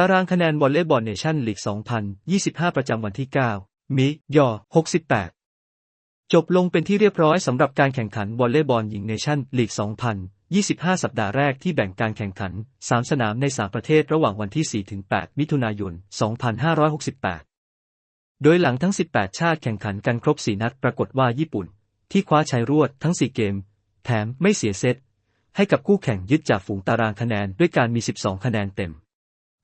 ตารางคะแนนวอลเลย์บอลเนชั่นลีก 2025 ประจำวันที่ 9 มิยอ68 จบลงเป็นที่เรียบร้อยสำหรับการแข่งขันวอลเลย์บอลหญิงเนชั่นลีก 2025 สัปดาห์แรกที่แบ่งการแข่งขัน 3 สนามใน 3 ประเทศระหว่างวันที่ 4-8 มิถุนายน 2568 โดยหลังทั้ง 18 ชาติแข่งขันกันครบ 4 นัดปรากฏว่าญี่ปุ่น ที่คว้าชัยรวดทั้ง 4 เกม แถมไม่เสียเซตให้กับคู่แข่งยึดจากฝูงตารางคะแนนด้วยการมี 12 คะแนนเต็ม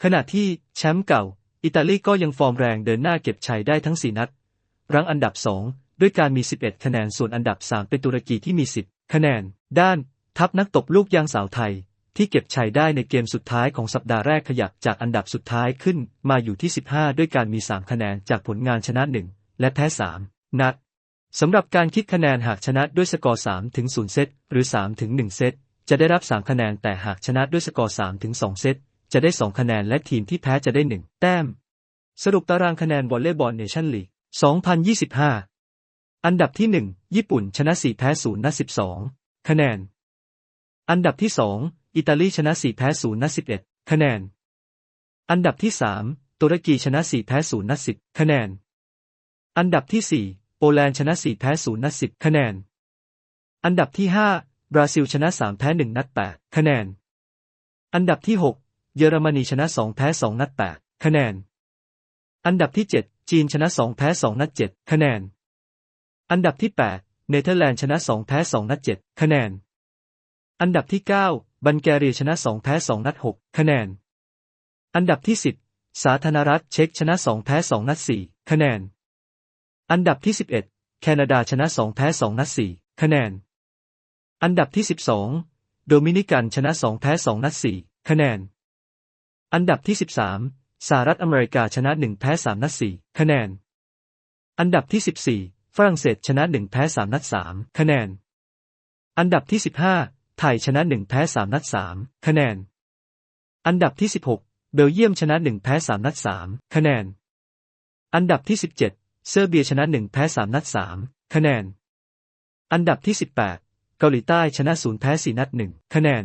ขณะที่แชมป์เก่า อิตาลีก็ยังฟอร์มแรงเดินหน้าเก็บชัยได้ทั้ง 4 นัด รั้งอันดับ 2 ด้วยการมี 11 คะแนนส่วนอันดับ 3 เป็นตุรกีที่มี 10 คะแนน ด้าน ทัพนักตบลูกยางสาวไทย ที่เก็บชัยได้ในเกมสุดท้ายของสัปดาห์แรกขยับจากอันดับสุดท้ายขึ้นมาอยู่ที่ 15 ด้วยการมี 3 คะแนนจากผลงานชนะ 1 และแพ้ 3 นัดสำหรับการคิดคะแนนหากชนะด้วยสกอร์3ถึง0เซตหรือ3ถึง1เซตจะได้รับ 3 คะแนนแต่หากชนะด้วยสกอร์3ถึง2เซต จะได้ 2 คะแนนและทีมที่แพ้จะได้ 1 แต้ม สรุปตารางคะแนนวอลเลย์บอลเนชั่นลีก 2025 อันดับที่ 1 ญี่ปุ่นชนะ 4 แพ้0นัด12 คะแนน อันดับที่ 2 อิตาลีชนะ 4 แพ้0นัด11 คะแนน อันดับที่ 3 ตุรกีชนะ 4 แพ้0นัด10 คะแนน อันดับที่ 4 โปแลนด์ชนะ 4 แพ้0นัด10 คะแนน อันดับที่ 5 บราซิลชนะ 3 แพ้1นัด8 คะแนน อันดับที่ 6 เยอรมนีชนะ2แพ้2นัด8คะแนน อันดับที่ 7 จีนชนะ2แพ้2นัด7คะแนน อันดับที่ 8 เนเธอร์แลนด์ชนะ2แพ้2นัด7คะแนน อันดับที่ 9 บัลแกเรียชนะ2แพ้2นัด6คะแนน อันดับที่ 10 สาธารณรัฐเช็กชนะ2แพ้2นัด4คะแนน อันดับที่ 11 แคนาดาชนะ2แพ้2นัด4คะแนน อันดับที่ 12 โดมินิกันชนะ2แพ้2นัด4คะแนน อันดับที่ 13 สหรัฐอเมริกาชนะ 1 แพ้ 3 นัด 4 คะแนน อันดับที่ 14 ฝรั่งเศสชนะ 1 แพ้ 3 นัด 3 คะแนน อันดับที่ 15 ไทยชนะ 1 แพ้ 3 นัด 3 คะแนน อันดับที่ 16 เบลเยียมชนะ 1 แพ้ 3 นัด 3 คะแนน อันดับที่ 17 เซอร์เบียชนะ 1 แพ้ 3 นัด 3 คะแนน อันดับที่ 18 เกาหลีใต้ชนะ 0 แพ้ 4 นัด 1 คะแนน